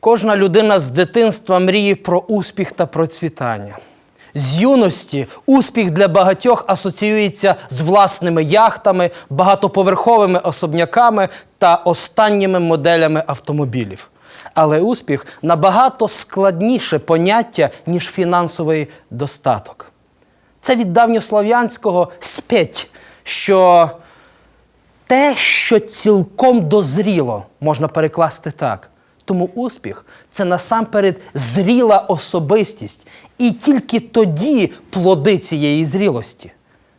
Кожна людина з дитинства мріє про успіх та процвітання. З юності успіх для багатьох асоціюється з власними яхтами, багатоповерховими особняками та останніми моделями автомобілів. Але успіх набагато складніше поняття, ніж фінансовий достаток. Це від давньослав'янського спеть, що те, що цілком дозріло, можна перекласти так. Тому успіх це насамперед зріла особистість, і тільки тоді плоди цієї зрілості.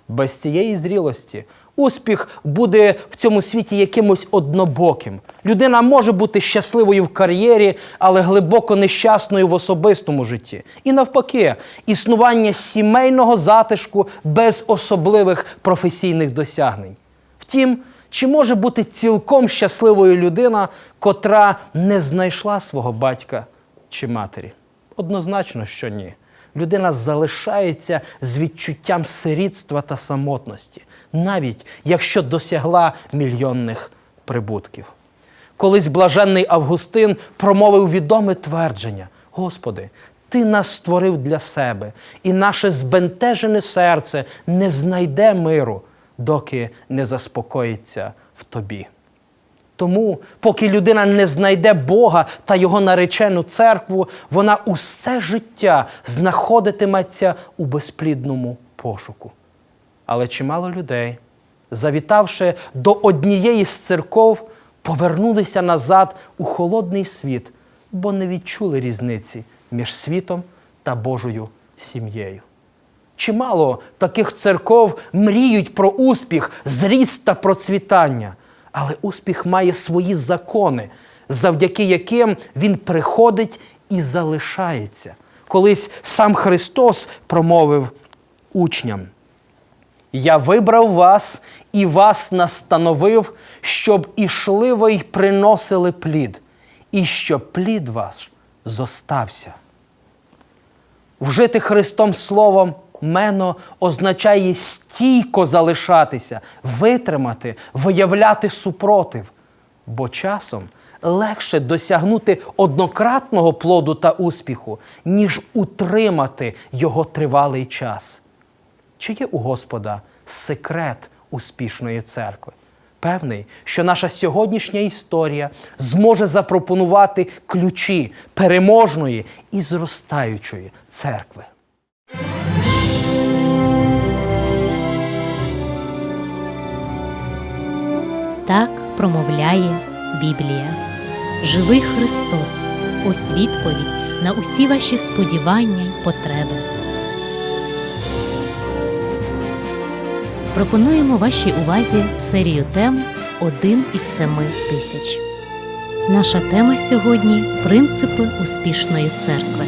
Без цієї зрілості успіх буде в цьому світі якимось однобоким. Людина може бути щасливою в кар'єрі, але глибоко нещасною в особистому житті. І навпаки, існування сімейного затишку без особливих професійних досягнень. Втім, чи може бути цілком щасливою людина, котра не знайшла свого батька чи матері? Однозначно, що ні. Людина залишається з відчуттям сирітства та самотності, навіть якщо досягла мільйонних прибутків. Колись блаженний Августин промовив відоме твердження: Господи, Ти нас створив для себе, і наше збентежене серце не знайде миру, доки не заспокоїться в тобі. Тому, поки людина не знайде Бога та його наречену церкву, вона усе життя знаходитиметься у безплідному пошуку. Але чимало людей, завітавши до однієї з церков, повернулися назад у холодний світ, бо не відчули різниці між світом та Божою сім'єю. Чимало таких церков мріють про успіх, зріст та процвітання. Але успіх має свої закони, завдяки яким він приходить і залишається. Колись сам Христос промовив учням: Я вибрав вас і вас настановив, щоб ішли ви й приносили плід, і щоб плід ваш зостався. Вжити Христом Словом мено означає стійко залишатися, витримати, виявляти супротив. Бо часом легше досягнути однократного плоду та успіху, ніж утримати його тривалий час. Чи є у Господа секрет успішної церкви? Певний, що наша сьогоднішня історія зможе запропонувати ключі переможної і зростаючої церкви. Так промовляє Біблія. Живий Христос, ось відповідь на усі ваші сподівання й потреби. Пропонуємо вашій увазі серію тем Один із семи тисяч. Наша тема сьогодні принципи успішної церкви.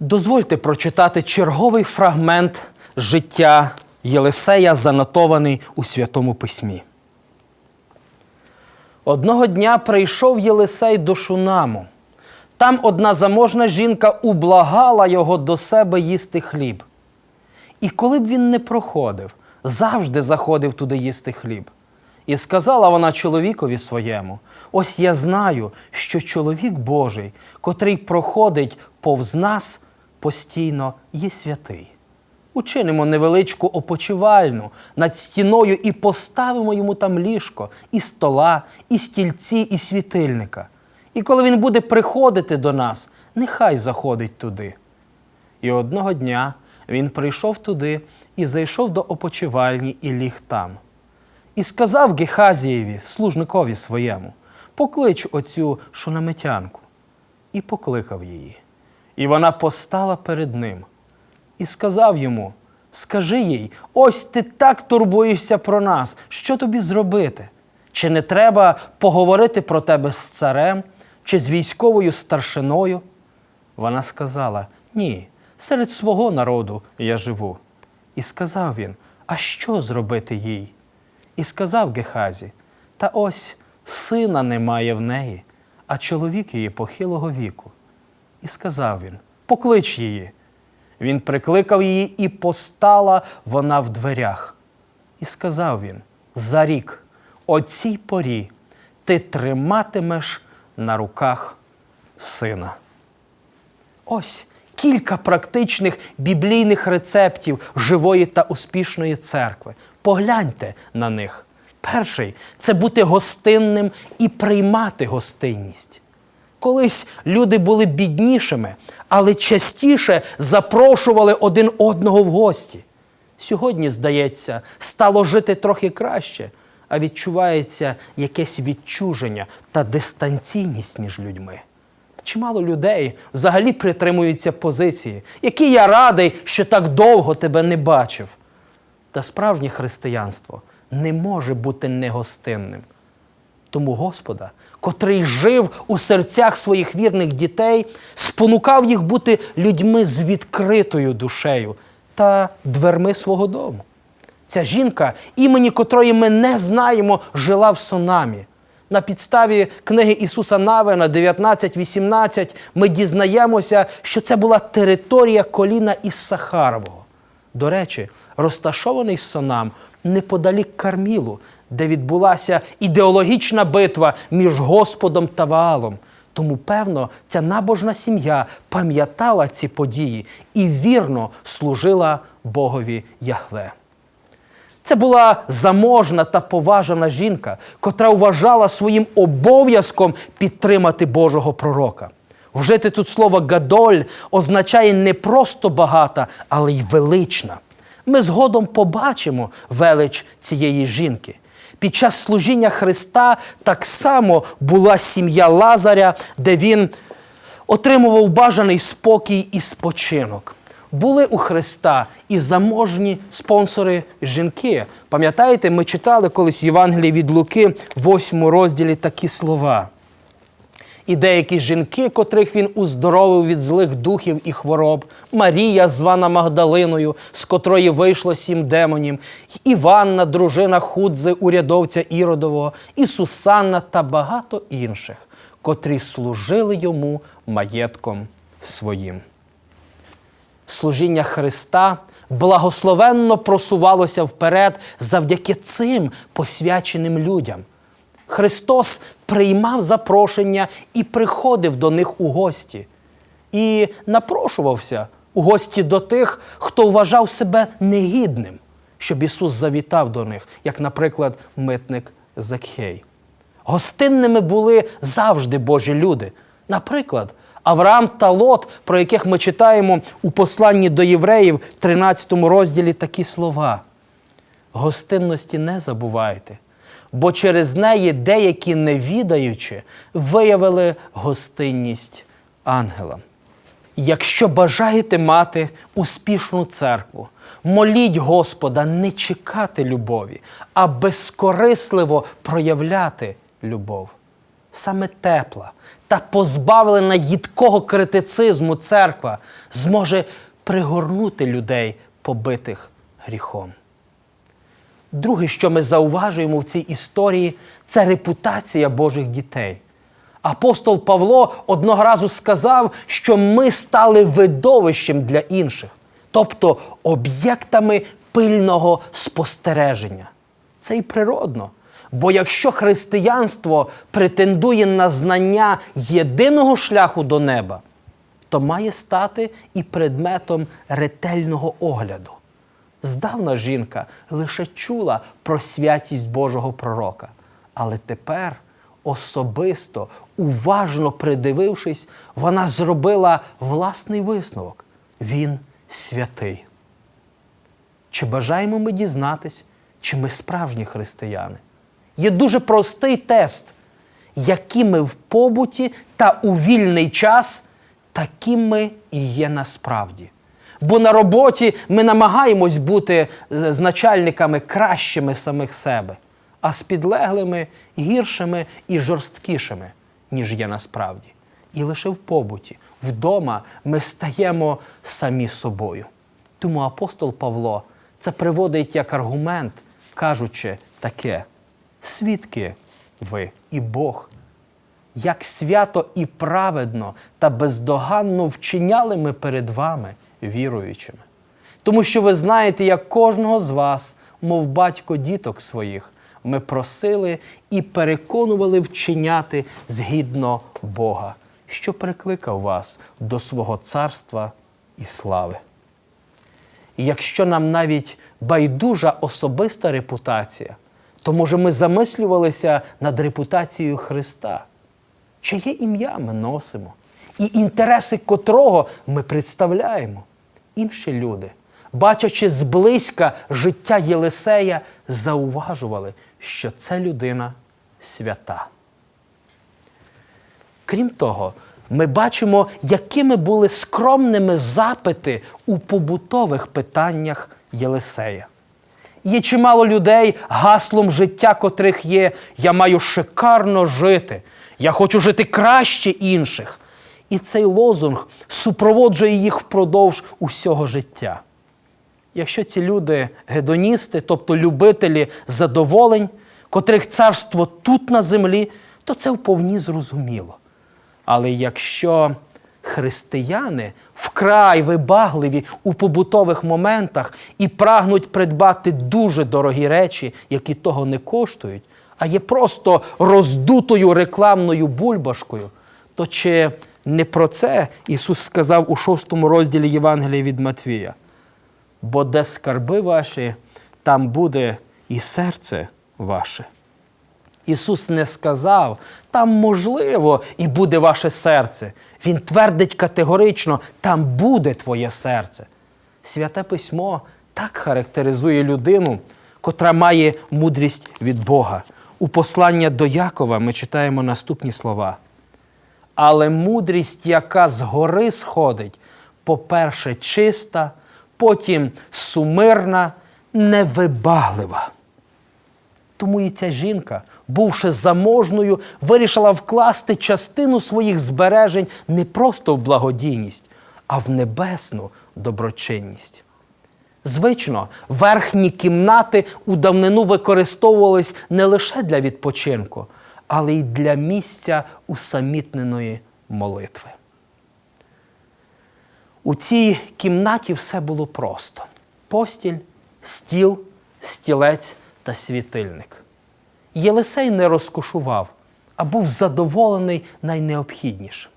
Дозвольте прочитати черговий фрагмент життя Єлисея, занотований у Святому Письмі. Одного дня прийшов Єлисей до Шунаму. Там одна заможна жінка ублагала його до себе їсти хліб. І коли б він не проходив, завжди заходив туди їсти хліб. І сказала вона чоловікові своєму: ось я знаю, що чоловік Божий, котрий проходить повз нас, постійно є святий. Учинимо невеличку опочивальну над стіною і поставимо йому там ліжко, і стола, і стільці, і світильника. І коли він буде приходити до нас, нехай заходить туди. І одного дня він прийшов туди і зайшов до опочивальні і ліг там. І сказав Гехазієві, служникові своєму, поклич оцю шунамитянку. І покликав її. І вона постала перед ним і сказав йому: Скажи їй, ось ти так турбуєшся про нас, що тобі зробити? Чи не треба поговорити про тебе з царем, чи з військовою старшиною? Вона сказала: Ні, серед свого народу я живу. І сказав він: А що зробити їй? І сказав Гехазі: Та ось сина немає в неї, а чоловік її похилого віку. І сказав він: Поклич її. Він прикликав її, і постала вона в дверях. І сказав він: За рік, о цій порі, ти триматимеш на руках сина. Ось кілька практичних біблійних рецептів живої та успішної церкви. Погляньте на них. Перший це бути гостинним і приймати гостинність. Колись люди були біднішими, але частіше запрошували один одного в гості. Сьогодні, здається, стало жити трохи краще, а відчувається якесь відчуження та дистанційність між людьми. Чимало людей взагалі притримуються позиції, які я радий, що так довго тебе не бачив. Та справжнє християнство не може бути негостинним. Тому Господа, котрий жив у серцях своїх вірних дітей, спонукав їх бути людьми з відкритою душею та дверми свого дому. Ця жінка, імені котрої ми не знаємо, жила в Сонамі. На підставі книги Ісуса Навина 19.18 ми дізнаємося, що це була територія коліна із Сахарового. До речі, розташований Сонам неподалік Кармілу, де відбулася ідеологічна битва між Господом та Ваалом. Тому, певно, ця набожна сім'я пам'ятала ці події і вірно служила Богові Яхве. Це була заможна та поважана жінка, котра вважала своїм обов'язком підтримати Божого пророка. Вжити тут слово гадоль означає не просто багата, але й велична. Ми згодом побачимо велич цієї жінки. Під час служіння Христа так само була сім'я Лазаря, де він отримував бажаний спокій і спочинок. Були у Христа і заможні спонсори жінки. Пам'ятаєте, ми читали колись в Євангелії від Луки, в 8 розділі такі слова. І деякі жінки, котрих він уздоровив від злих духів і хвороб, Марія, звана Магдалиною, з котрої вийшло сім демонів, Іванна, дружина Худзи, урядовця Іродового, і Сусанна та багато інших, котрі служили йому маєтком своїм. Служіння Христа благословенно просувалося вперед завдяки цим посвяченим людям. Христос приймав запрошення і приходив до них у гості. І напрошувався у гості до тих, хто вважав себе негідним, щоб Ісус завітав до них, як, наприклад, митник Закхей. Гостинними були завжди Божі люди. Наприклад, Авраам та Лот, про яких ми читаємо у посланні до євреїв, 13 розділі такі слова. Гостинності не забувайте, бо через неї деякі невідаючи виявили гостинність ангелам. Якщо бажаєте мати успішну церкву, моліть Господа не чекати любові, а безкорисливо проявляти любов. Саме тепла та позбавлена їдкого критицизму церква зможе пригорнути людей, побитих гріхом. Друге, що ми зауважуємо в цій історії, це репутація Божих дітей. Апостол Павло одного разу сказав, що ми стали видовищем для інших, тобто об'єктами пильного спостереження. Це і природно. Бо якщо християнство претендує на знання єдиного шляху до неба, то має стати і предметом ретельного огляду. Здавна жінка лише чула про святість Божого пророка, але тепер особисто, уважно придивившись, вона зробила власний висновок. Він святий. Чи бажаємо ми дізнатись, чи ми справжні християни? Є дуже простий тест, які ми в побуті та у вільний час, таким ми і є насправді. Бо на роботі ми намагаємось бути з начальниками кращими самих себе, а з підлеглими гіршими і жорсткішими, ніж є насправді. І лише в побуті, вдома ми стаємо самі собою. Тому апостол Павло це приводить як аргумент, кажучи таке: свідки ви і Бог, як свято і праведно та бездоганно вчиняли ми перед вами, віруючими. Тому що ви знаєте, як кожного з вас, мов батько діток своїх, ми просили і переконували вчиняти згідно Бога, що прикликав вас до свого царства і слави. І якщо нам навіть байдужа особиста репутація, то може ми замислювалися над репутацією Христа, чиє ім'я ми носимо, і інтереси котрого ми представляємо. Інші люди, бачачи зблизька життя Єлисея, зауважували, що це людина свята. Крім того, ми бачимо, якими були скромними запити у побутових питаннях Єлисея. Є чимало людей, гаслом життя котрих є Я маю шикарно жити, я хочу жити краще інших. І цей лозунг супроводжує їх впродовж усього життя. Якщо ці люди гедоністи, тобто любителі задоволень, котрих царство тут на землі, то це вповні зрозуміло. Але якщо християни вкрай вибагливі у побутових моментах і прагнуть придбати дуже дорогі речі, які того не коштують, а є просто роздутою рекламною бульбашкою, то чи не про це Ісус сказав у шостому розділі Євангелія від Матвія? Бо де скарби ваші, там буде і серце ваше. Ісус не сказав, там можливо і буде ваше серце. Він твердить категорично, там буде твоє серце. Святе письмо так характеризує людину, котра має мудрість від Бога. У послання до Якова ми читаємо наступні слова. Але мудрість, яка згори сходить, по-перше, чиста, потім сумирна, невибаглива. Тому і ця жінка, бувши заможною, вирішила вкласти частину своїх збережень не просто в благодійність, а в небесну доброчинність. Звично, верхні кімнати у давнину використовувались не лише для відпочинку, але й для місця усамітненої молитви. У цій кімнаті все було просто: постіль, стіл, стілець та світильник. Єлисей не розкошував, а був задоволений найнеобхіднішим.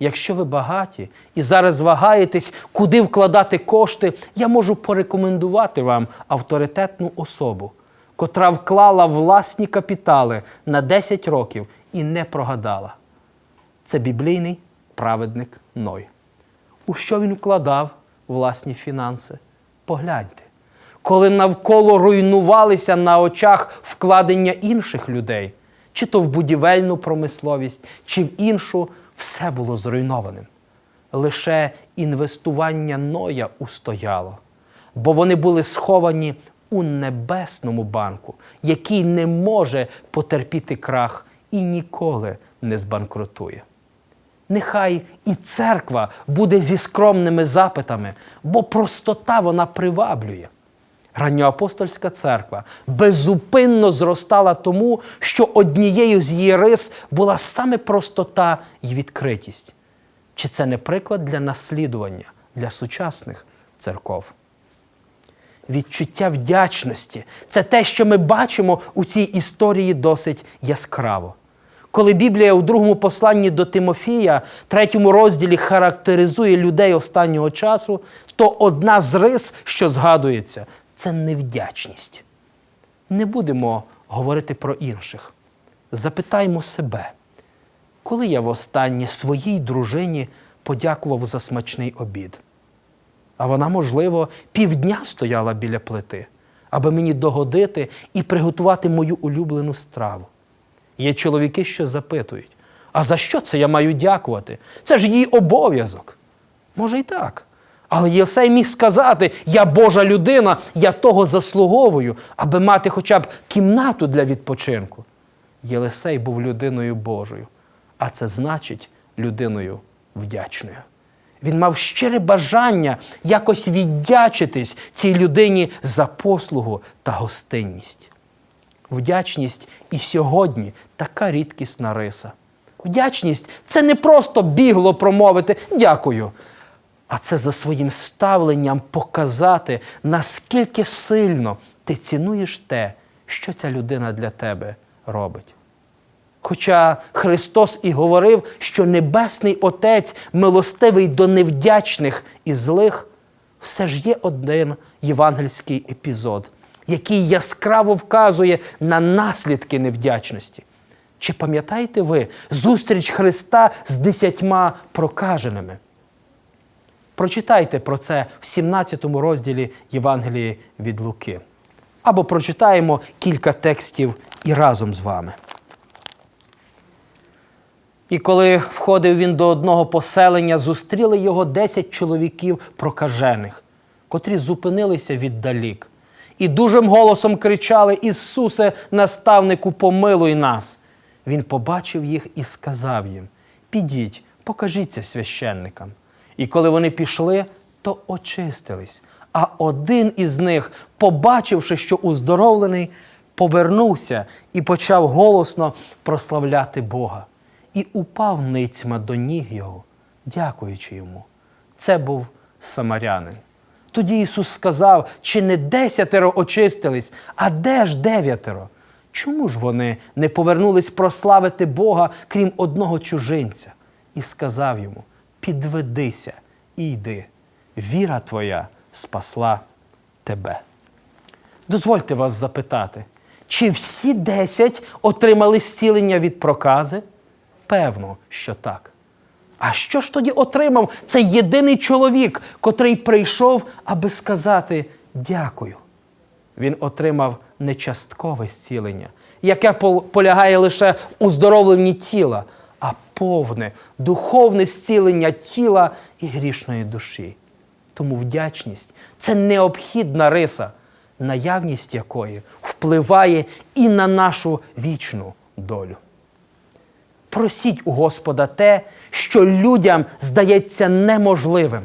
Якщо ви багаті і зараз вагаєтесь, куди вкладати кошти, я можу порекомендувати вам авторитетну особу, котра вклала власні капітали на 10 років і не прогадала. Це біблійний праведник Ной. У що він вкладав власні фінанси? Погляньте. Коли навколо руйнувалися на очах вкладення інших людей, чи то в будівельну промисловість, чи в іншу, все було зруйнованим. Лише інвестування Ноя устояло, бо вони були сховані у небесному банку, який не може потерпіти крах і ніколи не збанкрутує. Нехай і церква буде зі скромними запитами, бо простота вона приваблює. Ранньоапостольська церква беззупинно зростала тому, що однією з її рис була саме простота і відкритість. Чи це не приклад для наслідування для сучасних церков? Відчуття вдячності це те, що ми бачимо у цій історії досить яскраво. Коли Біблія у другому посланні до Тимофія, третьому розділі характеризує людей останнього часу, то одна з рис, що згадується, це невдячність. Не будемо говорити про інших. Запитаймо себе, коли я востаннє своїй дружині подякував за смачний обід. А вона, можливо, півдня стояла біля плити, аби мені догодити і приготувати мою улюблену страву. Є чоловіки, що запитують: а за що це я маю дякувати? Це ж її обов'язок. Може, і так. Але Єсей міг сказати: я Божа людина, я того заслуговую, аби мати хоча б кімнату для відпочинку. Єлисей був людиною Божою, а це значить людиною вдячною. Він мав щире бажання якось віддячитись цій людині за послугу та гостинність. Вдячність і сьогодні така рідкісна риса. Вдячність це не просто бігло промовити дякую, а це за своїм ставленням показати, наскільки сильно ти цінуєш те, що ця людина для тебе робить. Хоча Христос і говорив, що Небесний Отець милостивий до невдячних і злих, все ж є один євангельський епізод, який яскраво вказує на наслідки невдячності. Чи пам'ятаєте ви зустріч Христа з десятьма прокаженими? Прочитайте про це в 17 розділі Євангелії від Луки. Або прочитаємо кілька текстів і разом з вами. І коли входив він до одного поселення, зустріли його десять чоловіків прокажених, котрі зупинилися віддалік. І дужим голосом кричали: Ісусе, наставнику, помилуй нас. Він побачив їх і сказав їм: Підіть, покажіться священникам. І коли вони пішли, то очистились. А один із них, побачивши, що уздоровлений, повернувся і почав голосно прославляти Бога. І упав ницьма до ніг його, дякуючи йому. Це був самарянин. Тоді Ісус сказав, чи не десятеро очистились, а де ж дев'ятеро? Чому ж вони не повернулись прославити Бога, крім одного чужинця? І сказав йому: Підведися і йди, віра твоя спасла тебе. Дозвольте вас запитати, чи всі десять отримали зцілення від прокази? Певно, що так. А що ж тоді отримав цей єдиний чоловік, котрий прийшов, аби сказати дякую? Він отримав не часткове зцілення, яке полягає лише в уздоровленні тіла, а повне духовне зцілення тіла і грішної душі. Тому вдячність це необхідна риса, наявність якої впливає і на нашу вічну долю. Просіть у Господа те, що людям здається неможливим.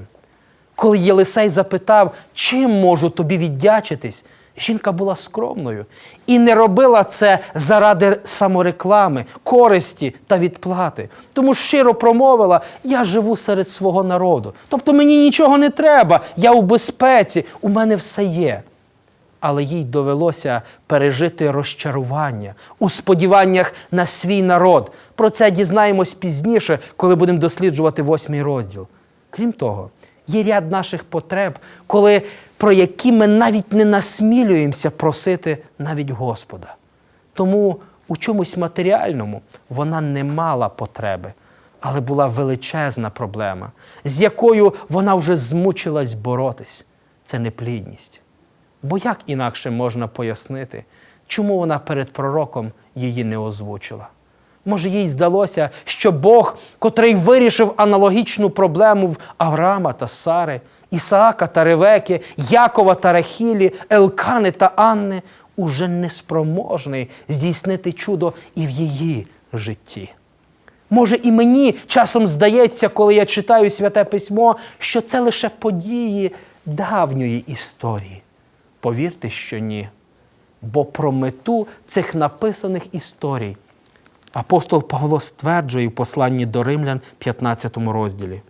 Коли Єлисей запитав, чим можу тобі віддячитись, жінка була скромною і не робила це заради самореклами, користі та відплати. Тому щиро промовила: я живу серед свого народу. Тобто мені нічого не треба, я у безпеці, у мене все є але їй довелося пережити розчарування у сподіваннях на свій народ. Про це дізнаємось пізніше, коли будемо досліджувати восьмий розділ. Крім того, є ряд наших потреб, коли, про які ми навіть не насмілюємося просити навіть Господа. Тому у чомусь матеріальному вона не мала потреби, але була величезна проблема, з якою вона вже змучилась боротись. Це неплідність. Бо як інакше можна пояснити, чому вона перед пророком її не озвучила? Може, їй здалося, що Бог, котрий вирішив аналогічну проблему в Авраама та Сари, Ісаака та Ревеки, Якова та Рахілі, Елкани та Анни, уже неспроможний здійснити чудо і в її житті. Може, і мені часом здається, коли я читаю святе письмо, що це лише події давньої історії. Повірте, що ні. Бо про мету цих написаних історій апостол Павло стверджує в посланні до Римлян 15 розділі.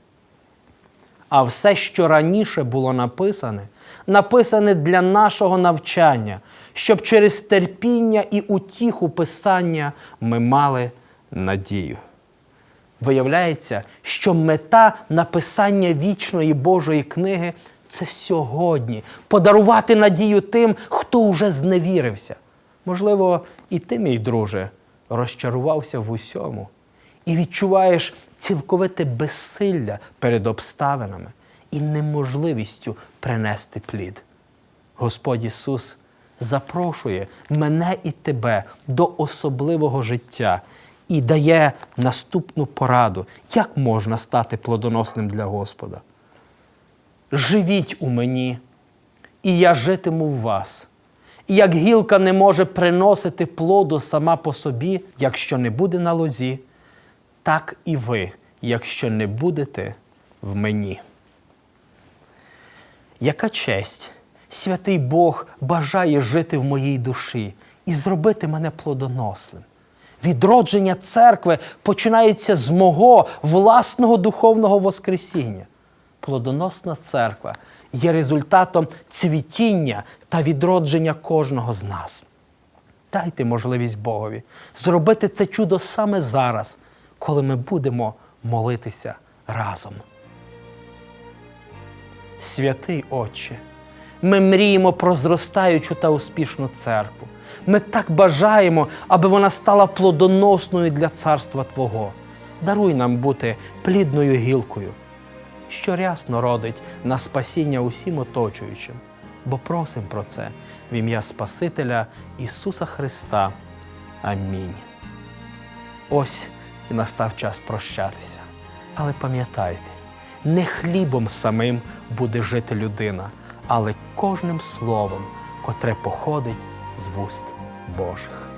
А все, що раніше було написане, написане для нашого навчання, щоб через терпіння і утіху Писання ми мали надію. Виявляється, що мета написання вічної Божої книги це сьогодні подарувати надію тим, хто вже зневірився. Можливо, і ти, мій друже, розчарувався в усьому і відчуваєш цілковите безсилля перед обставинами і неможливістю принести плід. Господь Ісус запрошує мене і тебе до особливого життя і дає наступну пораду, як можна стати плодоносним для Господа. Живіть у мені, і я житиму в вас. І як гілка не може приносити плоду сама по собі, якщо не буде на лозі, так і ви, якщо не будете в мені. Яка честь, святий Бог бажає жити в моїй душі і зробити мене плодоносним. Відродження церкви починається з мого власного духовного воскресіння. Плодоносна церква є результатом цвітіння та відродження кожного з нас. Дайте можливість Богові зробити це чудо саме зараз, коли ми будемо молитися разом. Святий Отче, ми мріємо про зростаючу та успішну церкву. Ми так бажаємо, аби вона стала плодоносною для царства Твого. Даруй нам бути плідною гілкою, що рясно родить на спасіння усім оточуючим, бо просим про це в ім'я Спасителя Ісуса Христа. Амінь. Ось і настав час прощатися. Але пам'ятайте, не хлібом самим буде жити людина, але кожним словом, котре походить з вуст Божих.